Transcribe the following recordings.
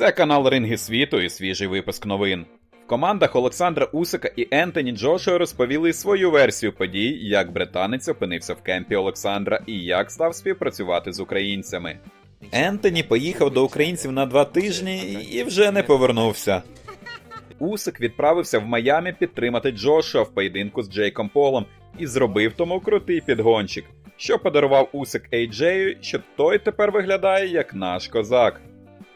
Це канал Ринги світу і свіжий випуск новин. В командах Олександра Усика і Ентоні Джошуа розповіли свою версію подій, як британець опинився в кемпі Олександра і як став співпрацювати з українцями. Ентоні поїхав до українців на два тижні і вже не повернувся. Усик відправився в Майамі підтримати Джошуа в поєдинку з Джейком Полом і зробив тому крутий підгончик, що подарував Усик Ейджею, що той тепер виглядає як наш козак.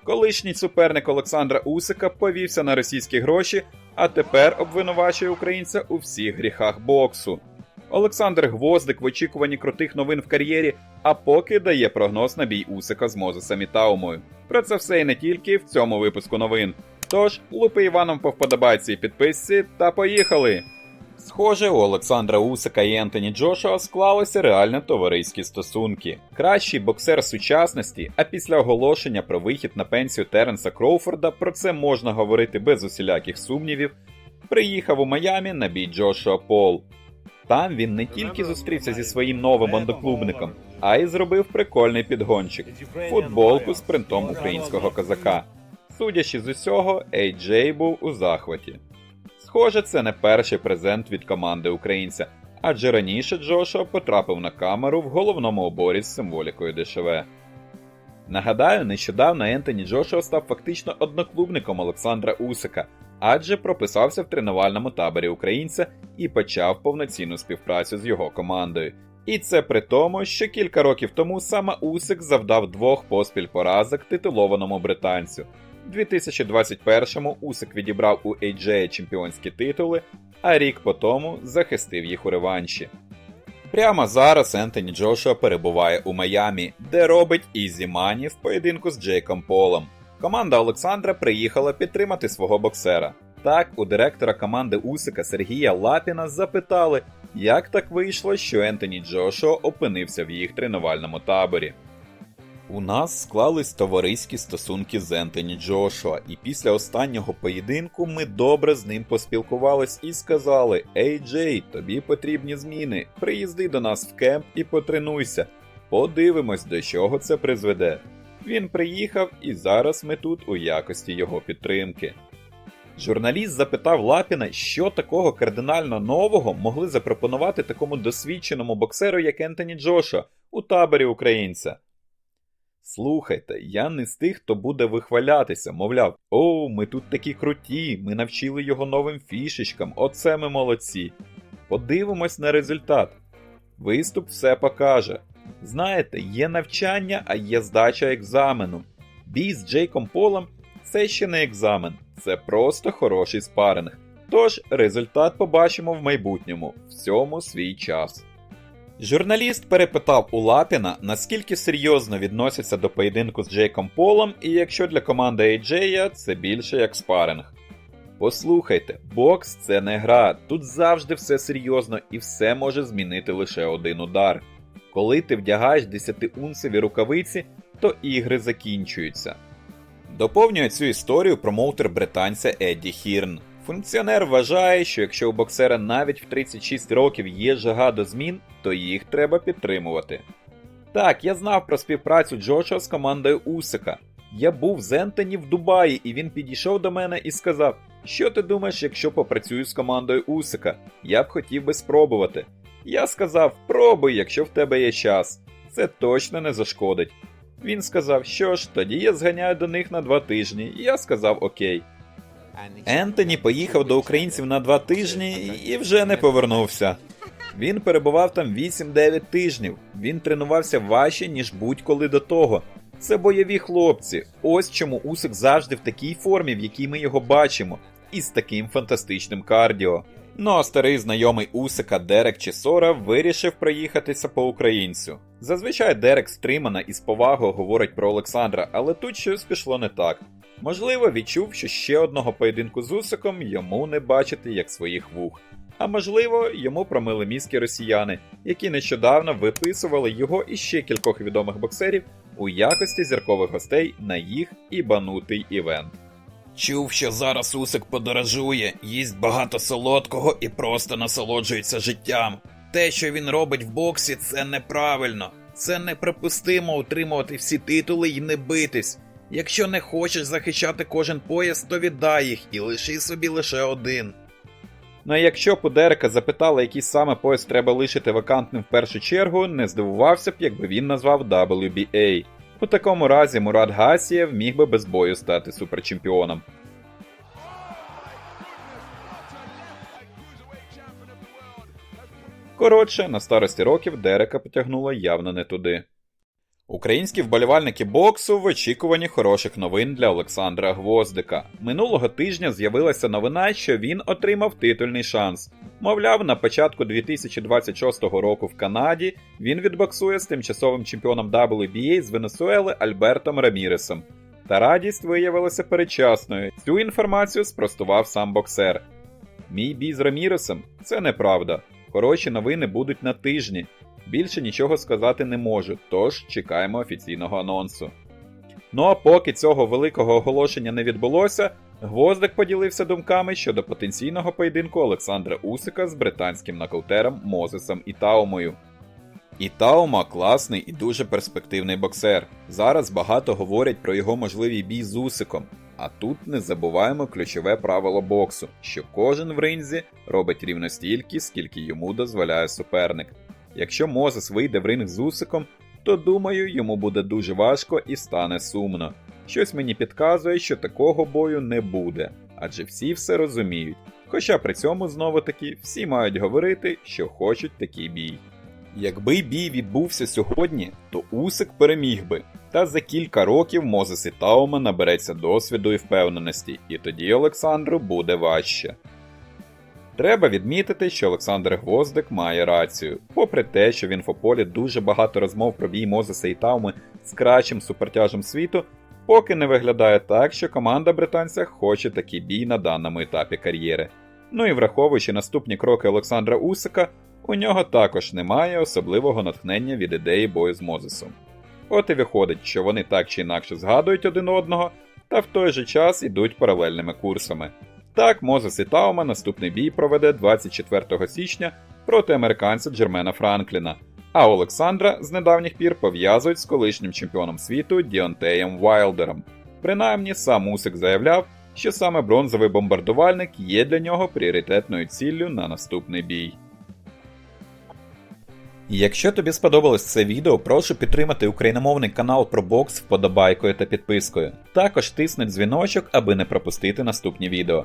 Колишній суперник Олександра Усика повівся на російські гроші, а тепер обвинувачує українця у всіх гріхах боксу. Олександр Гвоздик в очікуванні крутих новин в кар'єрі, а поки дає прогноз на бій Усика з Мозесом і Таумою. Про це все і не тільки в цьому випуску новин. Тож, лупи Іваном по вподобайці і підписці та поїхали! Схоже, у Олександра Усика і Ентоні Джошуа склалися реально товариські стосунки. Кращий боксер сучасності, а після оголошення про вихід на пенсію Теренса Кроуфорда про це можна говорити без усіляких сумнівів. Приїхав у Майамі на бій Джошуа Пол. Там він не тільки зустрівся зі своїм новим одноклубником, а й зробив прикольний підгончик футболку з принтом українського козака. Судячи з усього, Ей-Джей був у захваті. Схоже, це не перший презент від команди українця, адже раніше Джошуа потрапив на камеру в головному оборі з символікою ДШВ. Нагадаю, нещодавно Ентоні Джошуа став фактично одноклубником Олександра Усика, адже прописався в тренувальному таборі українця і почав повноцінну співпрацю з його командою. І це при тому, що кілька років тому саме Усик завдав двох поспіль поразок титулованому британцю. У 2021-му Усик відібрав у AJ чемпіонські титули, а рік по тому захистив їх у реванші. Прямо зараз Ентоні Джошуа перебуває у Майамі, де робить Ізі Мані в поєдинку з Джейком Полом. Команда Олександра приїхала підтримати свого боксера. Так, у директора команди Усика Сергія Лапіна запитали, як так вийшло, що Ентоні Джошуа опинився в їх тренувальному таборі. У нас склались товариські стосунки з Ентоні Джошуа, і після останнього поєдинку ми добре з ним поспілкувались і сказали: Ей Джей, тобі потрібні зміни. Приїзди до нас в кемп і потренуйся. Подивимось, до чого це призведе. Він приїхав, і зараз ми тут у якості його підтримки. Журналіст запитав Лапіна, що такого кардинально нового могли запропонувати такому досвідченому боксеру, як Ентоні Джошуа, у таборі українця. Слухайте, я не з тих, хто буде вихвалятися, мовляв, о, ми тут такі круті, ми навчили його новим фішечкам, оце ми молодці. Подивимось на результат. Виступ все покаже. Знаєте, є навчання, а є здача екзамену. Бій з Джейком Полом це ще не екзамен, це просто хороший спаринг. Тож результат побачимо в майбутньому, всьому свій час. Журналіст перепитав у Лапіна, наскільки серйозно відносяться до поєдинку з Джейком Полом, і якщо для команди AJ це більше як спаринг. Послухайте, бокс це не гра, тут завжди все серйозно і все може змінити лише один удар. Коли ти вдягаєш 10-унцеві рукавиці, то ігри закінчуються. Доповнює цю історію промоутер британця Едді Хірн. Функціонер вважає, що якщо у боксера навіть в 36 років є жага до змін, то їх треба підтримувати. Так, я знав про співпрацю Джоша з командою Усика. Я був з Ентоні в Дубаї, і він підійшов до мене і сказав: Що ти думаєш, якщо попрацюю з командою Усика? Я б хотів би спробувати. Я сказав: пробуй, якщо в тебе є час. Це точно не зашкодить. Він сказав, що ж, тоді я зганяю до них на два тижні, і я сказав окей. Ентоні поїхав до українців на два тижні і вже не повернувся. Він перебував там 8-9 тижнів. Він тренувався важче, ніж будь-коли до того. Це бойові хлопці. Ось чому Усик завжди в такій формі, в якій ми його бачимо, і з таким фантастичним кардіо. Ну а старий знайомий Усика Дерек Чесора вирішив проїхатися по українцю. Зазвичай Дерек стримана і з повагою говорить про Олександра, але тут щось пішло не так. Можливо, відчув, що ще одного поєдинку з Усиком йому не бачити як своїх вух. А можливо, йому промили мізки росіяни, які нещодавно виписували його і ще кількох відомих боксерів у якості зіркових гостей на їх ібанутий івент. Чув, що зараз Усик подорожує, їсть багато солодкого і просто насолоджується життям. Те, що він робить в боксі, це неправильно. Це неприпустимо утримувати всі титули і не битись. Якщо не хочеш захищати кожен пояс, то віддай їх і лиши собі лише один. Ну а якщо Дерека запитали, який саме пояс треба лишити вакантним в першу чергу, не здивувався б, якби він назвав WBA. У такому разі Мурат Гасієв міг би без бою стати суперчемпіоном. Коротше, на старості років Дерека потягнуло явно не туди. Українські вболівальники боксу в очікуванні хороших новин для Олександра Гвоздика. Минулого тижня з'явилася новина, що він отримав титульний шанс. Мовляв, на початку 2026 року в Канаді він відбоксує з тимчасовим чемпіоном WBA з Венесуели Альбертом Раміресом. Та радість виявилася передчасною. Цю інформацію спростував сам боксер. Мій бій з Раміресом це неправда. Хороші новини будуть на тижні. Більше нічого сказати не можу, тож чекаємо офіційного анонсу. Ну а поки цього великого оголошення не відбулося, Гвоздик поділився думками щодо потенційного поєдинку Олександра Усика з британським нокаутером Мозесом Ітаумою. Ітаума класний і дуже перспективний боксер. Зараз багато говорять про його можливий бій з Усиком. А тут не забуваємо ключове правило боксу, що кожен в ринзі робить рівно стільки, скільки йому дозволяє суперник. Якщо Мозес вийде в ринг з Усиком, то думаю, йому буде дуже важко і стане сумно. Щось мені підказує, що такого бою не буде, адже всі все розуміють. Хоча при цьому знову таки всі мають говорити, що хочуть такий бій. Якби бій відбувся сьогодні, то Усик переміг би, та за кілька років Мозес і Таума набереться досвіду і впевненості, і тоді Олександру буде важче. Треба відмітити, що Олександр Гвоздик має рацію. Попри те, що в інфополі дуже багато розмов про бій Мозеса і Тауми з кращим супертяжем світу, поки не виглядає так, що команда британця хоче такий бій на даному етапі кар'єри. Ну і враховуючи наступні кроки Олександра Усика, у нього також немає особливого натхнення від ідеї бою з Мозесом. От і виходить, що вони так чи інакше згадують один одного, та в той же час ідуть паралельними курсами. Так, Мозес і Таума наступний бій проведе 24 січня проти американця Джермена Франкліна, а Олександра з недавніх пір пов'язують з колишнім чемпіоном світу Діонтеєм Вайлдером. Принаймні, сам Усик заявляв, що саме бронзовий бомбардувальник є для нього пріоритетною ціллю на наступний бій. Якщо тобі сподобалось це відео, прошу підтримати україномовний канал про бокс вподобайкою та підпискою. Також тисни дзвіночок, аби не пропустити наступні відео.